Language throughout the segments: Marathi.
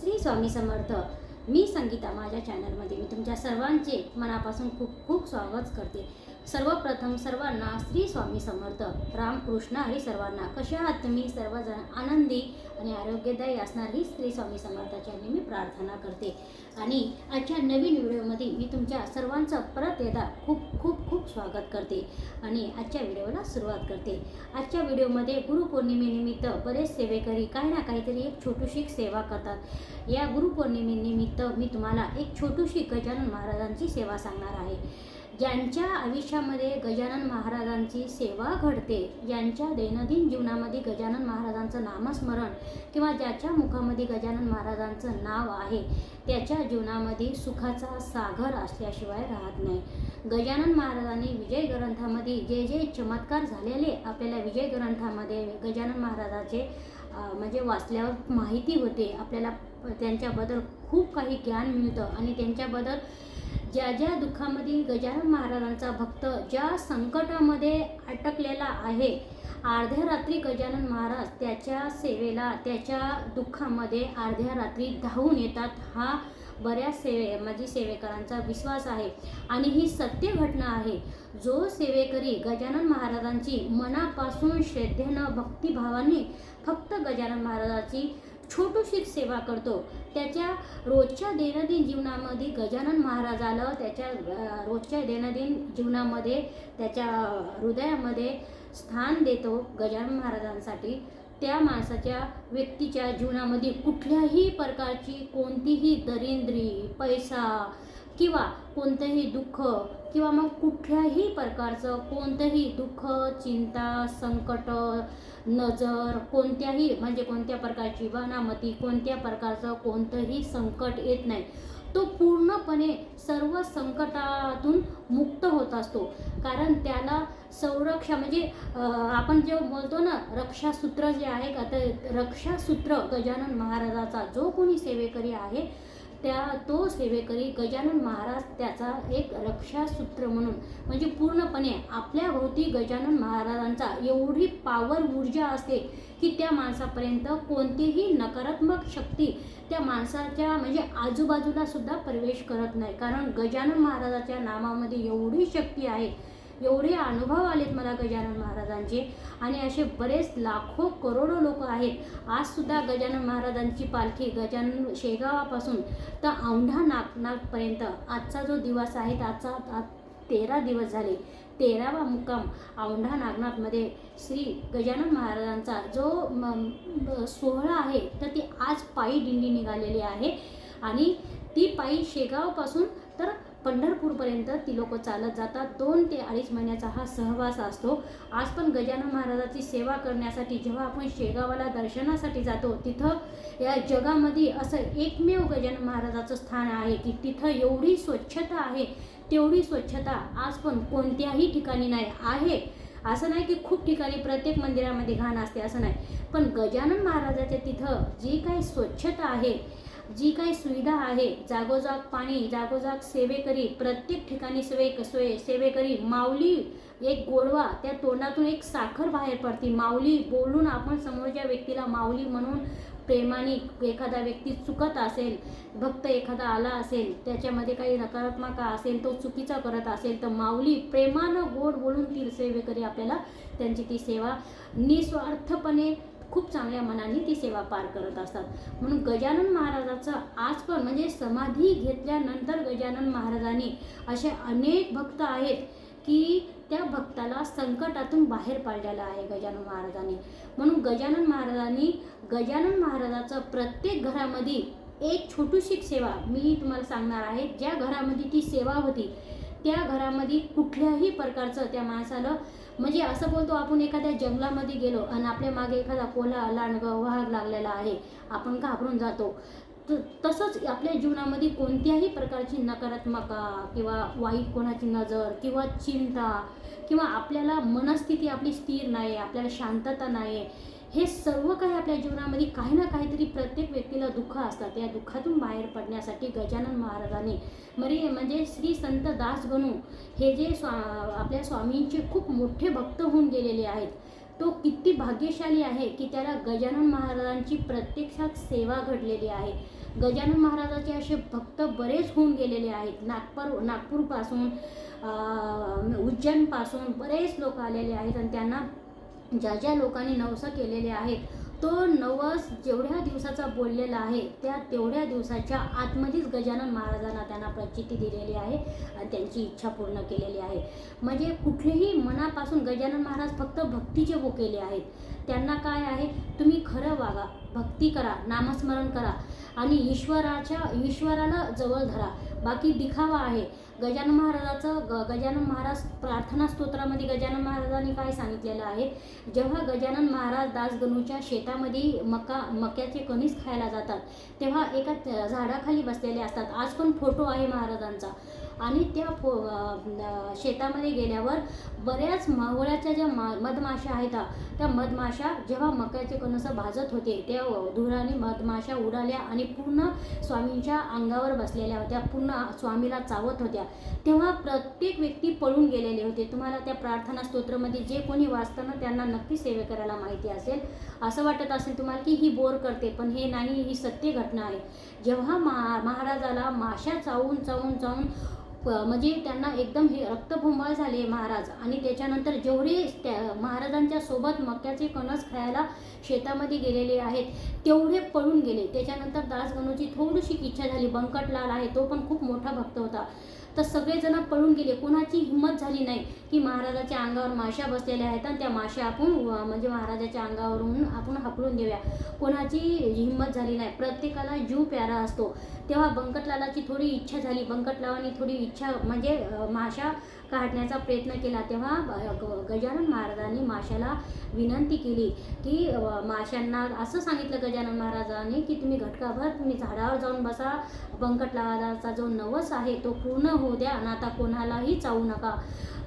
श्री स्वामी समर्थ. मी संगीता माझ्या चॅनलमध्ये मी तुमच्या सर्वांचे मनापासून खूप खूप स्वागत करते. सर्वप्रथम सर्वांना श्री स्वामी समर्थ. रामकृष्ण हरी सर्वांना कशा आहात तुम्ही? सर्वजण आनंदी आणि आरोग्यदायी असणार ही श्री स्वामी समर्थाच्या मी प्रार्थना करते. आणि आजच्या नवीन व्हिडिओमध्ये मी तुमच्या सर्वांचं परत एकदा खूप खूप खूप स्वागत करते आणि आजच्या व्हिडिओला सुरुवात करते. आजच्या व्हिडिओमध्ये गुरुपौर्णिमेनिमित्त बरेच सेवेकरी काही ना काहीतरी एक छोटीशी सेवा करतात. या गुरुपौर्णिमेनिमित्त मी तुम्हाला एक छोटीशी गजानन महाराजांची सेवा सांगणार आहे. ज्यांच्या आयुष्यामध्ये गजानन महाराजांची सेवा घडते ज्यांच्या दैनंदिन जीवनामध्ये गजानन महाराजांचं नामस्मरण किंवा ज्याच्या मुखामध्ये गजानन महाराजांचं नाव आहे त्याच्या जीवनामध्ये सुखाचा सागर असल्याशिवाय राहत नाही. गजानन महाराजांनी विजय ग्रंथामध्ये जे जे चमत्कार झालेले आपल्याला विजय ग्रंथामध्ये गजानन महाराजाचे म्हणजे वाचल्यावर माहिती होते. आपल्याला त्यांच्याबद्दल खूप काही ज्ञान मिळतं आणि त्यांच्याबद्दल ज्या ज्या दुःखामध्ये गजानन महाराजांचा भक्त ज्या संकटामध्ये अटकलेला आहे अर्ध्या रात्री गजानन महाराज त्याच्या सेवेला त्याच्या दुःखामध्ये अर्ध्या रात्री धावून येतात हा बऱ्याच सेवे म्हणजे सेवेकरांचा विश्वास आहे. आणि ही सत्य घटना आहे जो सेवेकरी गजानन महाराजांची मनापासून श्रद्धेनं भक्तिभावाने फक्त गजानन महाराजाची छोटीशी सेवा करतो. त्याच्या रोजच्या दैनंदिन जीवनामध्ये गजानन महाराजाला त्याच्या रोजच्या दैनंदिन जीवनामध्ये त्याच्या हृदयामध्ये स्थान देतो गजानन महाराजांसाठी. त्या माणसाच्या व्यक्तीच्या जीवनामध्ये कुठल्याही प्रकारची कोणतीही दरिंद्री पैसा किंवा कोणतंही दुःख किंवा मग कुठल्याही प्रकारचं कोणतंही दुःख चिंता संकट नजर कोणत्याही म्हणजे कोणत्या प्रकारची वनामती कोणत्या प्रकारचं कोणतंही संकट येत नाही. तो पूर्णपणे सर्व संकटातून मुक्त होत असतो. कारण त्याला संरक्षा म्हणजे आपण जे बोलतो ना रक्षासूत्र जे आहे का तर रक्षासूत्र गजानन महाराजाचा जो कोणी सेवेकरी आहे त्या तो सेवेकरी गजानन महाराज त्याचा एक रक्षासूत्र म्हणून म्हणजे पूर्णपणे आपल्या भोवती गजानन महाराजांचा एवढी पावर ऊर्जा असते की त्या माणसापर्यंत कोणतीही नकारात्मक शक्ती त्या माणसाच्या म्हणजे आजूबाजूला सुद्धा प्रवेश करत नाही. कारण गजानन महाराजाच्या नामामध्ये एवढी शक्ती आहे एवढे अनुभव आलेत मला गजानन महाराजांचे. आणि असे बरेच लाखो करोडो लोक आहेत. आजसुद्धा गजानन महाराजांची पालखी गजानन शेगावापासून तर औंढा नागनाथपर्यंत. आजचा जो दिवस आहे आजचा आ- तेरा दिवस झाले. तेरावा मुक्काम औंढा नागनाथमध्ये. श्री गजानन महाराजांचा जो सोहळा आहे तर ती आज पायी दिंडी निघालेली आहे. आणि ती पायी शेगावपासून तर पंढरपूरपर्यंत ती लोक चालत जातात. दोन ते अडीच महिन्याचा हा सहवास असतो. आज पण गजानन महाराजाची सेवा करण्यासाठी जेव्हा आपण शेगावाला दर्शनासाठी जातो तिथं या जगामध्ये असं एकमेव गजानन महाराजाचं स्थान आहे की तिथं एवढी स्वच्छता आहे तेवढी स्वच्छता आज पण कोणत्याही ठिकाणी नाही आहे. असं नाही की खूप ठिकाणी प्रत्येक मंदिरामध्ये घाण असते असं नाही. पण गजानन महाराजाच्या तिथं जी काही स्वच्छता आहे जी काही सुविधा आहे जागोजाग पाणी जागोजाग सेवेकरी प्रत्येक ठिकाणी सेवे सोय सेवेकरी माऊली एक गोडवा त्या तोंडातून एक साखर बाहेर पडते. माऊली बोलून आपण समोरच्या व्यक्तीला माऊली म्हणून प्रेमाने एखादा व्यक्ती चुकत असेल भक्त एखादा आला असेल त्याच्यामध्ये काही नकारात्मक असेल तो चुकीचा करत असेल तर माऊली प्रेमानं गोड बोलून ती सेवेकरी आपल्याला त्यांची ती सेवा निस्वार्थपणे खूप चांगल्या मनाने ती सेवा पार करत असतात. म्हणून गजानन महाराजाचं आज पण म्हणजे समाधी घेतल्यानंतर गजानन महाराजांनी असे अनेक भक्त आहेत की त्या भक्ताला संकटातून बाहेर पाडलेला आहे गजानन महाराजांनी. म्हणून गजानन महाराजांनी गजानन महाराजाचं प्रत्येक घरामध्ये एक छोटीशी सेवा मी तुम्हाला सांगणार आहे ज्या घरामध्ये ती सेवा होती त्या घरामध्ये कुठल्याही प्रकारचं त्या माणसाला म्हणजे असं बोलतो आपण एखाद्या जंगलामध्ये गेलो आणि आपल्या मागे एखादा कोला लांडग वाघ लागलेला आहे. आपण घाबरून जातो. त तसंच आपल्या जीवनामध्ये कोणत्याही प्रकारची नकारात्मक किंवा वाईट कोणाची नजर किंवा चिंता किंवा आपल्याला मनस्थिती आपली स्थिर नाही आपल्याला शांतता नाही हे सर्व काही आपल्या जीवनामध्ये काही ना काहीतरी प्रत्येक व्यक्तीला दुःख असतात. या दुःखातून बाहेर पडण्यासाठी गजानन महाराजाने मरी म्हणजे श्री संत दासगणू हे जे स्वा आपल्या स्वामींचे खूप मोठे भक्त होऊन गेलेले आहेत. तो किती भाग्यशाली आहे की त्याला गजानन महाराजांची प्रत्यक्षात सेवा घडलेली आहे. गजानन महाराजाचे असे भक्त बरेच होऊन गेलेले आहेत. नागपूर नागपूरपासून उज्जैनपासून बरेच लोक आलेले आहेत आणि त्यांना ज्या ज्या लोकांनी नवस केलेले आहेत तो नवस जेवढ्या दिवसाचा बोललेला आहे त्या तेवढ्या दिवसाच्या आतमध्येच गजानन महाराजांना त्यांना प्रचिती दिलेली आहे आणि त्यांची इच्छा पूर्ण केलेली आहे. म्हणजे कुठलेही मनापासून गजानन महाराज फक्त भक्तीचे हो भोकेले आहेत. त्यांना काय आहे? तुम्ही खरं वागा भक्ती करा नामस्मरण करा आणि ईश्वराच्या ईश्वराला जवळ धरा. बाकी दिखावा आहे. गजानन महाराजाचं ग गजानन महाराज प्रार्थना स्तोत्रामध्ये गजानन महाराजांनी काय सांगितलेलं आहे? जेव्हा गजानन महाराज दासगणूच्या शेतामध्ये मका मक्याचे कणीस खायला जातात तेव्हा एका झाडाखाली बसलेले असतात. आज पण फोटो आहे महाराजांचा. आणि त्या फो शेतामध्ये गेल्यावर बऱ्याच मावळ्याच्या ज्या मा मधमाशा आहेत त्या मधमाशा जेव्हा मक्याचे कणसं भाजत होते त्या धुराने मधमाशा उडाल्या आणि पूर्ण स्वामींच्या अंगावर बसलेल्या होत्या पूर्ण स्वामीला चावत होत्या. तेव्हा प्रत्येक व्यक्ती पळून गेलेले होते. तुम्हाला त्या प्रार्थना स्तोत्रामध्ये जे कोणी वाचताना त्यांना नक्की सेवे करायला माहिती असेल. असं वाटत असेल तुम्हाला की ही बोर करते पण हे नाही ही सत्य घटना आहे. जेव्हा महा महाराजाला माशा चावून चावून चावून म्हणजे त्यांना एकदम हे रक्तभुंबळ झाले महाराज. आणि त्याच्यानंतर जेवढे त्या महाराजांच्या सोबत मक्याचे कणस खायला शेतामध्ये गेलेले आहेत तेवढे पळून गेले. त्याच्यानंतर दासगणूची थोडीशी इच्छा झाली. बंकटलाल आहे तो पण खूप मोठा भक्त होता. तर सगळेजण पळून गेले. कोणाची हिंमत झाली नाही की महाराजाच्या अंगावर माशा बसलेल्या आहेत आणि त्या माशा आपण म्हणजे महाराजाच्या अंगावरून आपण हाकलून देऊया. कोणाची हिंमत झाली नाही. प्रत्येकाला जीव प्यारा असतो. तेव्हा बंकटलालाची थोडी इच्छा झाली. बंकटलावानी थोडी इच्छा म्हणजे माशा काढण्याचा प्रयत्न केला तेव्हा ग- गजानन महाराजांनी माशाला विनंती केली की माशांना असं सांगितलं गजानन महाराजांनी की तुम्ही घटकाभर तुम्ही झाडावर जाऊन बसा. बंकटलावाचा जो नवस आहे तो पूर्ण होऊ द्या आणि आता कोणालाही चावू नका.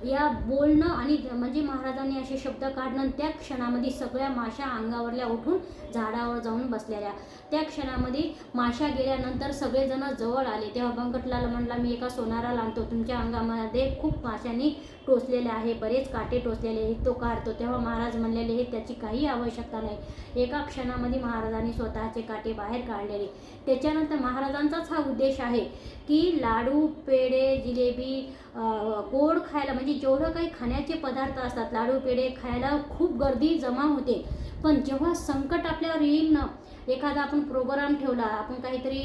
या बोलणं आणि म्हणजे महाराजांनी असे शब्द काढणं त्या क्षणामध्ये सगळ्या माशा अंगावरल्या उठून झाडावर जाऊन बसलेल्या. त्या क्षणामध्ये माशा गेल्यानंतर सगळेजण जवळ आले. तेव्हा बंकटलाल म्हणला मी एका सोनाराला आणतो. तुमच्या अंगामध्ये खूप माशांनी टोचलेले आहे बरेच काटे टोचलेले आहेत तो काढतो. तेव्हा महाराज म्हणलेले हे त्याची काही आवश्यकता नाही. एका क्षणामध्ये महाराजांनी स्वतःचे काटे बाहेर काढलेले. त्याच्यानंतर महाराजांचाच हा उद्देश आहे की लाडू पेढे जिलेबी गोड खायला म्हणजे जेवढं काही खाण्याचे पदार्थ असतात लाडू पेढे खायला खूप गर्दी जमा होते. पण जेव्हा संकट आपल्यावर येईल ना एखादा आपण प्रोग्राम ठेवला आपण काहीतरी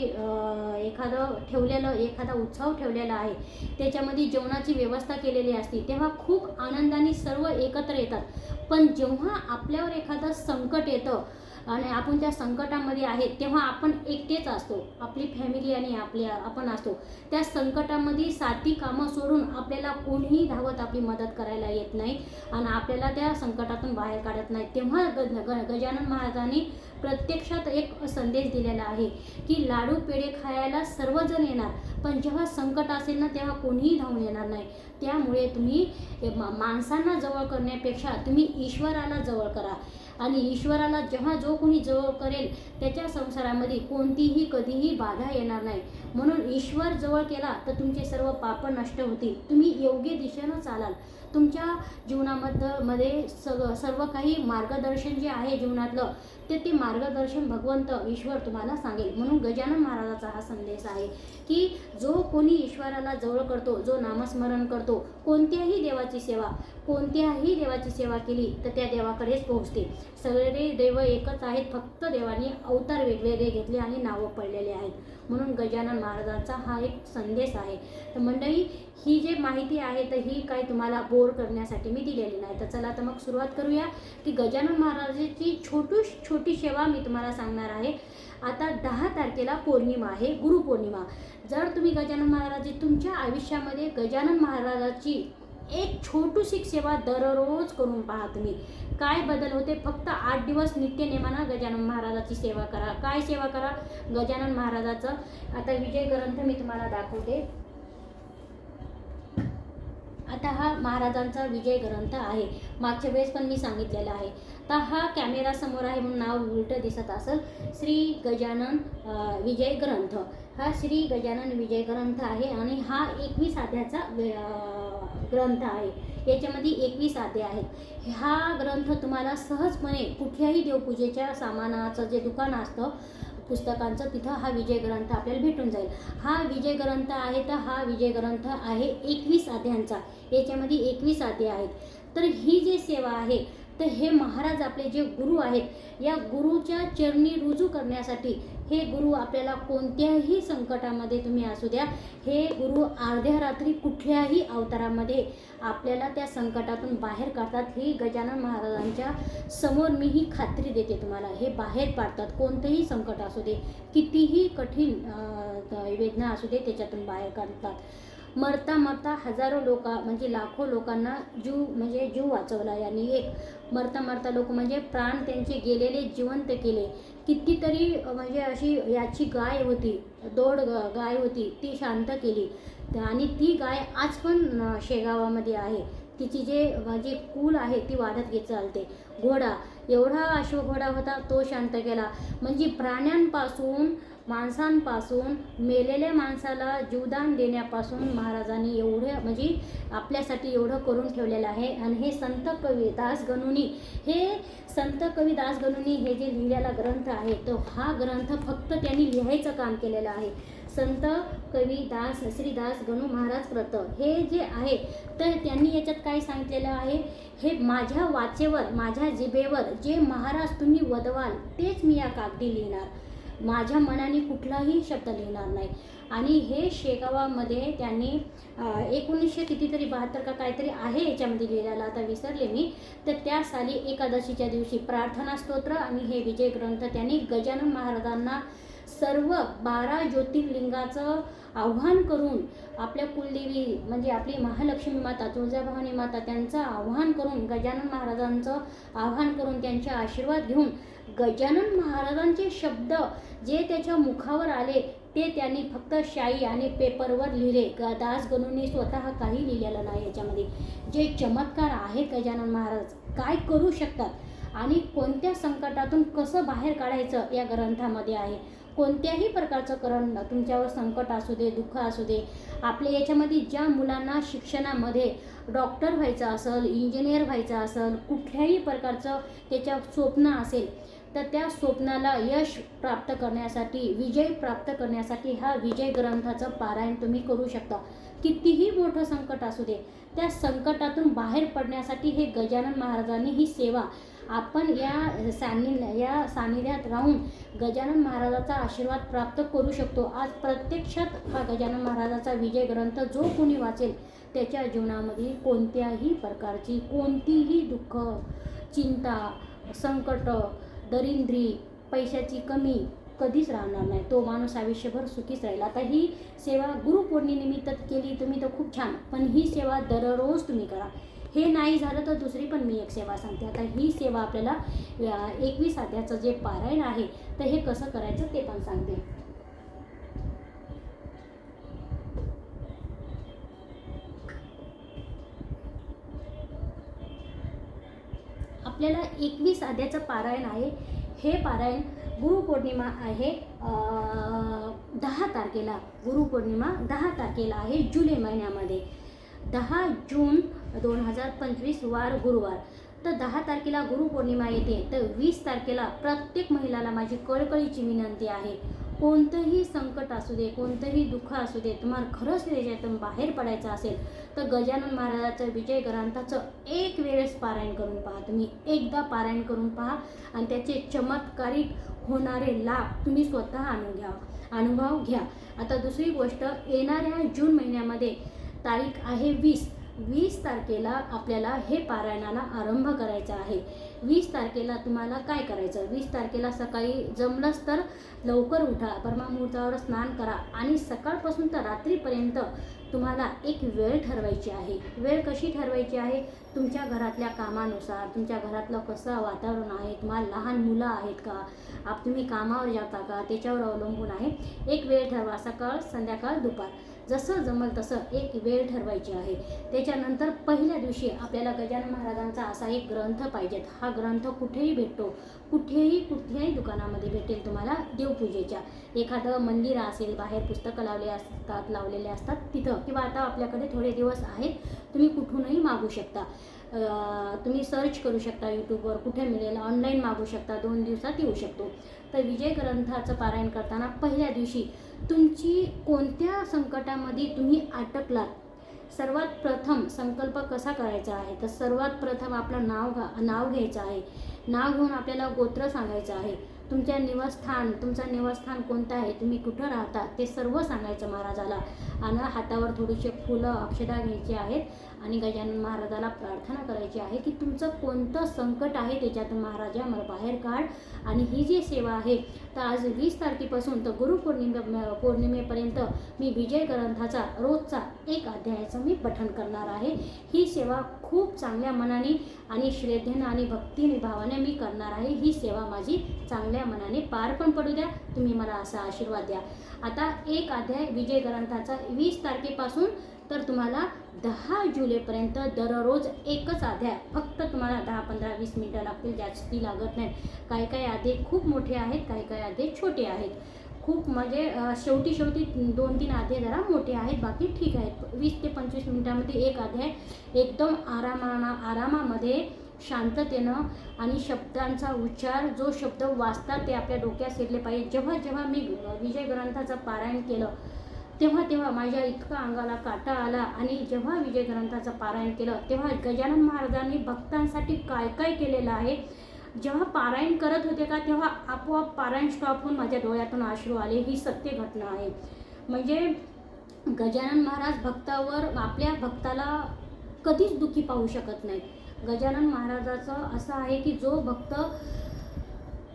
एखादं ठेवलेलं एखादा उत्सव ठेवलेला आहे त्याच्यामध्ये जेवणाची व्यवस्था केलेली असते तेव्हा खूप आनंदाने सर्व एकत्र येतात. पण जेव्हा आपल्यावर एखादं संकट येतं आणि आपण त्या संकटामध्ये आहे तेव्हा आपण एकटेच असतो. आपली फॅमिली आणि आपल्या आपण असतो. त्या संकटामध्ये साथी कामं सोडून आपल्याला कोणीही धावत आपली मदत करायला येत नाही आणि आपल्याला त्या संकटातून बाहेर काढत नाही. तेव्हा गज ग गजानन महाराजांनी प्रत्यक्षात एक संदेश दिलेला आहे की लाडू पेढे खायला सर्वजण येणार पण जेव्हा संकट असेल ना तेव्हा कोणीही धावून येणार नाही. त्यामुळे तुम्ही मा- माणसांना जवळ करण्यापेक्षा तुम्ही ईश्वराला जवळ करा. आणि ईश्वराला जेव्हा जो कोणी जवळ करेल त्याच्या संसारामध्ये कोणतीही कधीही बाधा येणार नाही. म्हणून ईश्वर जवळ केला तर तुमचे सर्व पाप नष्ट होतील. तुम्ही योग्य दिशेनं चालाल. तुमच्या जीवनामध्ये मध्ये सग सर्व काही मार्गदर्शन जे आहे जीवनातलं ते ते मार्गदर्शन भगवंत ईश्वर तुम्हाला सांगेल. म्हणून गजानन महाराजाचा हा संदेश आहे की जो कोणी ईश्वराला जवळ करतो जो नामस्मरण करतो कोणत्याही देवाची सेवा कोणत्याही देवाची सेवा केली तर त्या देवाकडेच पोहोचते सगळे देव एकच आहेत फक्त देवाने अवतार वेगवेगळे घेतले आणि नावं पडलेले आहेत. म्हणून गजानन महाराजांचा हा एक संदेश आहे. तर मंडळी ही जे माहिती आहे तर ही काही तुम्हाला बोर करण्यासाठी मी दिलेली नाही. तर चला तर मग सुरुवात करूया. की गजानन महाराजाची छोटू छोटी सेवा मी तुम्हाला सांगणार आहे. आता दहा तारखेला पौर्णिमा आहे गुरुपौर्णिमा. जर तुम्ही गजानन महाराज तुमच्या आयुष्यामध्ये गजानन महाराजाची एक छोटूशी सेवा दररोज करून पहा तुम्ही. काय बदल होते? फक्त आठ दिवस नित्यनेमानं गजानन महाराजाची सेवा करा. काय सेवा करा? गजानन महाराजाचं. आता विजय ग्रंथ मी तुम्हाला दाखवते. आता हा महाराजांचा विजय ग्रंथ आहे. मागच्या वेळेस पण मी सांगितलेला आहे. तर हा कॅमेरा समोर आहे म्हणून नाव उलटं दिसत असेल. श्री गजानन विजय ग्रंथ. हा श्री गजानन विजय ग्रंथ आहे आणि हा एकवीस आध्याचा ग्रंथ आहे. याच्यामध्ये एकवीस आधे आहेत. हा ग्रंथ तुम्हाला सहजपणे कुठल्याही देवपूजेच्या सामानाचं जे दुकान असतं पुस्तकांचा तिथं हा विजय ग्रंथ आपल्याला भेटून जाईल. हा विजय ग्रंथ आहे तर हा विजय ग्रंथ आहे एकवीस आध्यांचा याच्यामध्ये एकवीस अध्याय आहेत. तर ही जी सेवा आहे तर हे महाराज आपले जे गुरु आहेत या गुरुच्या चरणी रुजू करण्यासाठी हे गुरु आपल्याला कोणत्याही संकटामध्ये तुम्ही असू द्या. हे गुरु अर्ध्या रात्री कुठल्याही अवतारामध्ये आपल्याला त्या संकटातून बाहेर काढतात. ही गजानन महाराजांच्या समोर मी ही खात्री देते तुम्हाला. हे बाहेर पाडतात. कोणतंही संकट असू दे कितीही कठीण वेदना असू दे त्याच्यातून बाहेर काढतात. मरता मरता हजारो लोक म्हणजे लाखो लोकांना जीव म्हणजे जीव वाचवला यांनी. एक मरता मरता लोक म्हणजे प्राण त्यांचे गेलेले जिवंत केले. कितीतरी म्हणजे अशी याची गाय होती दोड ग- गाय होती ती शांत केली. आणि ती गाय आज पण शेगावामध्ये आहे. तिची जे माझी कूल आहे ती वाढत घेत चालते. घोडा एवढा अश्वघोडा होता तो शांत केला म्हणजे प्राण्यांपासून माणसांपासून मेलेल्या माणसाला जीवदान देण्यापासून महाराजांनी एवढं म्हणजे आपल्यासाठी एवढं करून ठेवलेलं आहे. आणि हे संत कवी दासगणुनी हे संत कवी दासगणुनी हे जे लिहिलेला ग्रंथ आहे तो हा ग्रंथ फक्त त्यांनी लिहायचं काम केलेलं आहे. संत कवी दास श्रीदास गणू महाराज प्रत हे जे आहे तर त्यांनी याच्यात काय सांगितलेलं आहे? हे माझ्या वाचेवर माझ्या जिभेवर जे महाराज तुम्ही वदवाल तेच मी या कागदी लिहिणार. माझ्या मनाने कुठलाही शब्द लिहिणार नाही. आणि हे शेगावामध्ये त्यांनी एकोणीसशे कितीतरी बहात्तर का काहीतरी आहे याच्यामध्ये लिहिलेलं. आता विसरले मी. तर त्या साली एकादशीच्या दिवशी प्रार्थना स्तोत्र आणि हे विजय ग्रंथ त्यांनी गजानन महाराजांना सर्व बारा ज्योतिर्लिंगाचं आव्हान करून आपल्या कुलदेवी म्हणजे आपली महालक्ष्मी माता तुळजाभवानी माता त्यांचं आव्हान करून गजानन महाराजांचं आव्हान करून त्यांचे आशीर्वाद घेऊन गजानन महाराजांचे शब्द जे त्याच्या मुखावर आले ते त्यांनी फक्त शाई आणि पेपरवर लिहिले. ग- दास स्वतः काही लिहिलेलं नाही याच्यामध्ये. जे चमत्कार आहेत गजानन महाराज काय करू शकतात? आणि कोणत्या संकटातून कसं बाहेर काढायचं या ग्रंथामध्ये आहे? कोणत्याही प्रकारचं करण तुमच्यावर संकट असू दे दुःख असू दे. आपल्या याच्यामध्ये ज्या मुलांना शिक्षणामध्ये डॉक्टर व्हायचं असेल इंजिनियर व्हायचं असेल कुठल्याही प्रकारचं त्याच्या स्वप्न असेल तर त्या स्वप्नाला यश प्राप्त करण्यासाठी विजय प्राप्त करण्यासाठी हा विजय ग्रंथाचं पारायण तुम्ही करू शकता. कितीही मोठं संकट असू दे त्या संकटातून बाहेर पडण्यासाठी हे गजानन महाराजांनी ही सेवा आपण या सानिध्या या सानिध्यात राहून गजानन महाराजाचा आशीर्वाद प्राप्त करू शकतो. आज प्रत्यक्षात हा गजानन महाराजाचा विजय ग्रंथ जो कोणी वाचेल त्याच्या जीवनामध्ये कोणत्याही प्रकारची कोणतीही दुःख चिंता संकट दरिंद्री पैशाची कमी कधीच राहणार नाही. तो माणूस आयुष्यभर सुखीच राहील. आता ही सेवा गुरुपौर्णिमेनिमित्त केली तुम्ही तर खूप छान. पण ही सेवा दररोज तुम्ही करा. हे नाही झालं तर दुसरी पण मी एक सेवा सांगते. आता ही सेवा आपल्याला एकवीस अध्याचं जे पारायण आहे तर हे कसं करायचं ते पण सांगते. आपल्याला एकवीस आद्याचं पारायण आहे. हे पारायण गुरुपौर्णिमा आहे दहा तारखेला. गुरुपौर्णिमा दहा तारखेला आहे जुलै महिन्यामध्ये. दहा जून दोन हजार पंचवीस वार गुरुवार. तर दहा तारखेला गुरुपौर्णिमा येते. तर वीस तारखेला प्रत्येक महिलाला माझी कळकळीची विनंती आहे. कोणतंही संकट असू दे कोणतंही दुःख असू दे तुम्हाला खरंच त्याच्यातून बाहेर पडायचं असेल तर गजानन महाराजाचं विजय ग्रंथाचं एक वेळेस पारायण करून पहा. तुम्ही एकदा पारायण करून पहा आणि त्याचे चमत्कारिक होणारे लाभ तुम्ही स्वतः आणून घ्या अनुभव घ्या. आता दुसरी गोष्ट येणाऱ्या जून महिन्यामध्ये तारीख आहे वीस. वीस तारखेला आपल्याला हे पारायणाला आरंभ करायचा आहे. वीस तारखेला तुम्हाला काय करायचं? वीस तारखेला सकाळी जमलंच तर लवकर उठा परमामुहूर्तावर स्नान करा आणि सकाळपासून तर रात्रीपर्यंत तुम्हाला एक वेळ ठरवायची आहे. वेळ कशी ठरवायची आहे? तुमच्या घरातल्या कामानुसार तुमच्या घरातलं कसं वातावरण आहे? तुम्हाला लहान मुलं आहेत का? आप तुम्ही कामावर जाता का? त्याच्यावर अवलंबून आहे. एक वेळ ठरवा सकाळ संध्याकाळ दुपार. जसं जमल तसं एक वेळ ठरवायची आहे. त्याच्यानंतर पहिल्या दिवशी आपल्याला गजानन महाराजांचा असा एक ग्रंथ पाहिजेत. हा ग्रंथ कुठेही भेटतो कुठेही कुठल्याही दुकानामध्ये भेटेल तुम्हाला देवपूजेच्या. एखादं मंदिर असेल बाहेर पुस्तकं लावले असतात लावलेले असतात तिथं. किंवा आता आपल्याकडे थोडे दिवस आहेत तुम्ही कुठूनही मागू शकता. तुम्ही सर्च करू शकता यूट्यूबवर कुठे मिळेल ऑनलाईन मागू शकता दोन दिवसात येऊ शकतो. तर विजय ग्रंथाचं पारायण करताना पहिल्या दिवशी तुमची कोणत्या संकटामध्ये तुम्ही अटकलात? सर्वात प्रथम संकल्प कसा करायचा आहे? तर सर्वात प्रथम आपलं नाव घा नाव घ्यायचं आहे. नाव घेऊन आपल्याला गोत्र सांगायचं आहे. तुमच्या निवासस्थान तुमचं निवासस्थान कोणतं आहे? तुम्ही कुठं राहता? ते सर्व सांगायचं महाराजाला. आणि हातावर थोडीशी फुलं अक्षदा घ्यायची आहेत. आणि गजानन महाराजाला प्रार्थना करायची आहे की तुमचं कोणतं संकट आहे त्याच्यातून महाराजा मला बाहेर काढ. आणि ही जी सेवा आहे तर आज वीस तारखेपासून तर गुरुपौर्णिमे पौर्णिमेपर्यंत मी विजय ग्रंथाचा रोजचा एक अध्यायाचं मी पठण करणार आहे. ही सेवा खूप चांगल्या मनाने आणि श्रद्धेनं आणि भक्तीने भावाने मी करणार आहे. ही सेवा माझी चांगल्या मनाने पार पण पडू द्या. तुम्ही मला असा आशीर्वाद द्या. आता एक अध्याय विजय ग्रंथाचा वीस तारखेपासून तर तुम्हाला दहा जुलैपर्यंत दररोज एकच अध्याय फक्त तुम्हाला दहा पंधरा वीस मिनटं लागतील जास्ती लागत नाही. काही काही अध्याय खूप मोठे आहेत काही काही अध्याय छोटे आहेत. खूप म्हणजे शेवटी शेवटी दोन तीन अध्याय जरा मोठे आहेत बाकी ठीक आहेत. वीस ते पंचवीस मिनटामध्ये एक अध्याय एकदम आरामाना आरामामध्ये शांततेनं आणि शब्दांचा उच्चार जो शब्द वाचतात ते आपल्या डोक्यात शिरले पाहिजे. जेव्हा जेव्हा मी विजय ग्रंथाचं पारायण केलं तेव्हा तेव्हा माझ्या इतका अंगाला काटा आला आणि जेव्हा विजय ग्रंथाचं पारायण केलं तेव्हा गजानन महाराजांनी भक्तांसाठी काय काय केलेलं आहे? जेव्हा पारायण करत होते का तेव्हा आपोआप पारायण स्टॉप होऊन माझ्या डोळ्यातून अश्रू आले. ही सत्य घटना आहे. म्हणजे गजानन महाराज भक्तावर आपल्या भक्ताला कधीच दुःखी पाहू शकत नाही गजानन महाराजाचं असं आहे की जो भक्त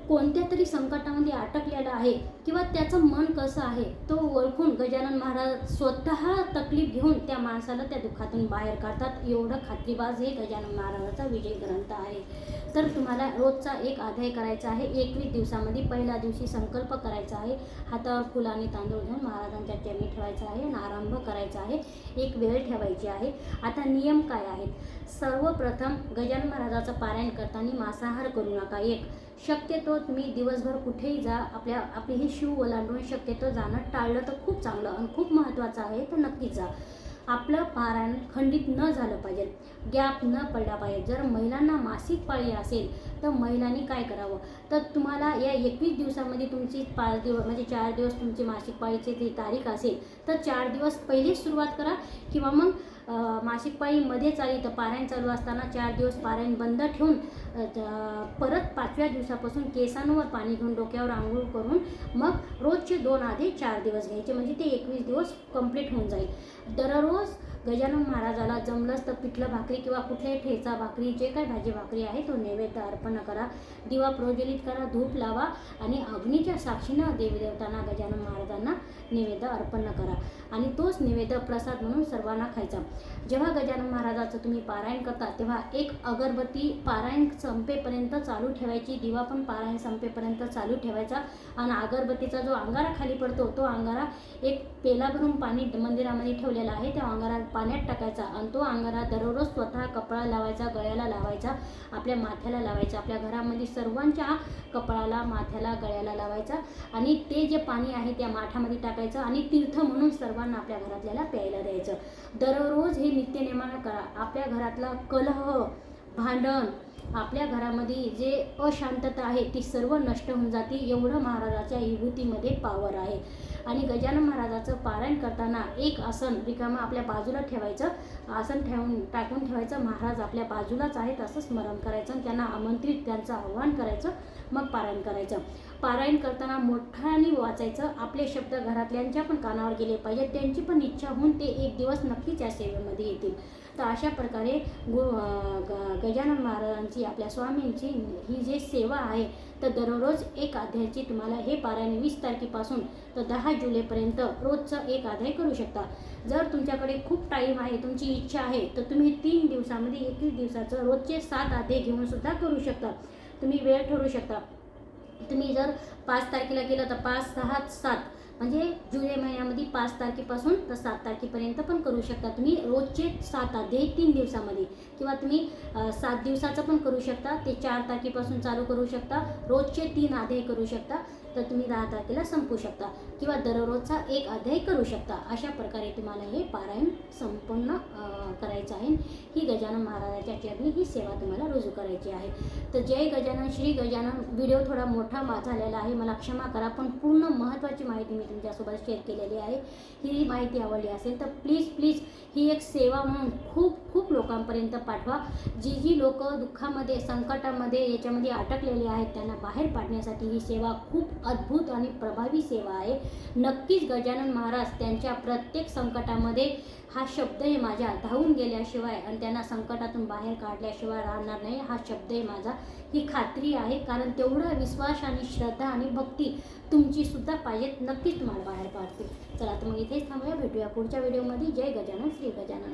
कोणत्या तरी संकटामध्ये अटकलेला आहे किंवा त्याचं मन कसं आहे तो ओळखून गजानन महाराज स्वतः तकलीफ घेऊन त्या माणसाला त्या दुःखातून बाहेर काढतात. एवढं खात्रीबाज हे गजानन महाराजाचा विजय ग्रंथ आहे. तर तुम्हाला रोजचा एक अध्याय करायचा आहे. एकवीस दिवसामध्ये पहिल्या दिवशी संकल्प करायचा आहे. हातावर फुलाने आणि तांदूळ घेऊन महाराजांच्या चरणी ठेवायचा आहे. आणि आरंभ करायचा आहे. एक वेळ ठेवायची आहे. आता नियम काय आहेत? सर्वप्रथम गजानन महाराजाचं पारायण करताना मांसाहार करू नका. एक शक्यतो तुम्ही दिवसभर कुठेही जा आपल्या आपली हे शिव ओलांडून शक्यतो जाणं टाळलं तर खूप चांगलं आणि खूप महत्त्वाचं आहे तर नक्कीच जा. आपलं पारायण खंडित न झालं पाहिजे गॅप न पडला पाहिजे. जर महिलांना मासिक पाळी असेल तर महिलांनी काय करावं? तर तुम्हाला या एकवीस दिवसामध्ये तुमची पाच दिवस म्हणजे चार दिवस तुमची मासिक पाळीची ती तारीख असेल तर चार दिवस पहिलीच सुरुवात करा किंवा मग मासिक पाळी मध्ये चाली तर पारायण चालू असताना चार दिवस पारायण बंद ठेवून परत पाचव्या दिवसापासून केसांवर पाणी घेऊन डोक्यावर आंघोळ करून मग रोजचे दोन आधी चार दिवस घ्यायचे. म्हणजे ते एकवीस दिवस कंप्लीट होऊन जाईल. दररोज गजानन महाराजाला जमलंच तर पिठलं भाकरी किंवा कुठल्याही ठेचा भाकरी जे काही भाजी भाकरी आहे तो नैवेद्य अर्पण करा दिवा प्रज्वलित करा धूप लावा आणि अग्नीच्या साक्षीनं देवीदेवतांना गजानन महाराजांना नैवेद्य अर्पण करा. आणि तोच नैवेद्य प्रसाद म्हणून सर्वांना खायचा. जेव्हा गजानन महाराजाचं तुम्ही पारायण करता तेव्हा एक अगरबत्ती पारायण संपेपर्यंत चालू ठेवायची दिवा पण पारायण संपेपर्यंत चालू ठेवायचा आणि अगरबत्तीचा जो अंगारा खाली पडतो तो अंगारा एक पेला भरून पाणी मंदिरामध्ये ठेवलेला आहे त्या अंगारा पाण्यात टाकायचा आणि तो अंगारा दररोज स्वतः कपडा लावायचा गळ्याला लावायचा आपल्या माथ्याला लावायचा आपल्या घरामध्ये सर्वांच्या कपडाला माथ्याला गळ्याला लावायचा आणि ते जे पाणी आहे त्या माठामध्ये टाकायचं. आणि तीर्थ म्हणून सर्वांना आपल्या घरातल्याला प्यायला द्यायचं. दररोज हे नित्यनेमानं करा. आपल्या घरातला कलह भांडण आपल्या घरामध्ये जे अशांतता आहे ती सर्व नष्ट होऊन जाते. एवढं महाराजाच्या विभूतीमध्ये पावर आहे. आणि गजानन महाराजाचं पारायण करताना एक आसन रिकामा आपल्या बाजूला ठेवायचं. आसन ठेवून टाकून ठेवायचं. महाराज आपल्या बाजूलाच आहेत असं स्मरण करायचं. आणि त्यांना आमंत्रित त्यांचं आव्हान करायचं. मग पारायण करायचं. पारायण करताना मोठ्याने वाचायचं. आपले शब्द घरातल्यांच्या पण कानावर गेले पाहिजेत. त्यांची पण इच्छा होऊन ते एक दिवस नक्कीच या सेवेमध्ये येतील. तर अशा प्रकारे गु ग गजानन महाराजांची आपल्या स्वामींची ही जी सेवा आहे तर दररोज एक अध्यायाची तुम्हाला हे पारायण वीस तारखेपासून तर दहा जुलैपर्यंत रोजचं एक अध्याय करू शकता. जर तुमच्याकडे खूप टाईम आहे तुमची इच्छा आहे तर तुम्ही तीन दिवसामध्ये एकवीस दिवसाचं रोजचे सात अध्याय घेऊन सुद्धा करू शकता. तुम्ही वेळ ठरवू शकता. तुम्ही जर पाच तारखेला गेलं तर पाच सहा सात म्हणजे जुलै महिन्यामध्ये पाच तारखेपासून तर सात तारखेपर्यंत पण करू शकता. तुम्ही रोजचे सात अध्याय तीन दिवसामध्ये किंवा तुम्ही सात दिवसाचं पण करू शकता. ते चार तारखेपासून चालू करू शकता. रोजचे तीन अध्याय करू शकता. तर तुम्ही दहा तारखेला संपू शकता किंवा दररोजचा एक अध्याय करू शकता. अशा प्रकारे तुम्हाला हे पारायण संपन्न करायचं आहे. ही गजानन महाराजाच्या चरणी ही सेवा तुम्हाला रुजू करायची आहे. तर जय गजानन श्री गजानन. व्हिडिओ थोडा मोठा मा झालेला आहे. मला क्षमा करा पण पूर्ण महत्त्वाची माहिती मी तुमच्यासोबत शेअर केलेली आहे. ही माहिती आवडली असेल तर प्लीज प्लीज ही एक सेवा म्हणून खूप खूप लोकांपर्यंत पाठवा. जी जी लोक दुःखामध्ये संकटामध्ये याच्यामध्ये अटकलेले आहेत त्यांना बाहेर पाडण्यासाठी ही सेवा खूप अद्भुत आणि प्रभावी सेवा आहे. नक्कीच गजानन महाराज त्यांच्या प्रत्येक संकटामध्ये हा शब्द हे माझ्या धावून गेल्याशिवाय आणि त्यांना संकटातून बाहेर काढल्याशिवाय राहणार नाही. हा शब्द माझा ही खात्री आहे. कारण तेवढा विश्वास आणि श्रद्धा आणि भक्ती तुमची सुद्धा पाहिजेत. नक्कीच तुम्हाला बाहेर पाडते चला तर मग इथेच थांबूया. भेटूया पुढच्या व्हिडिओमध्ये. जय गजानन. श्री गजानन.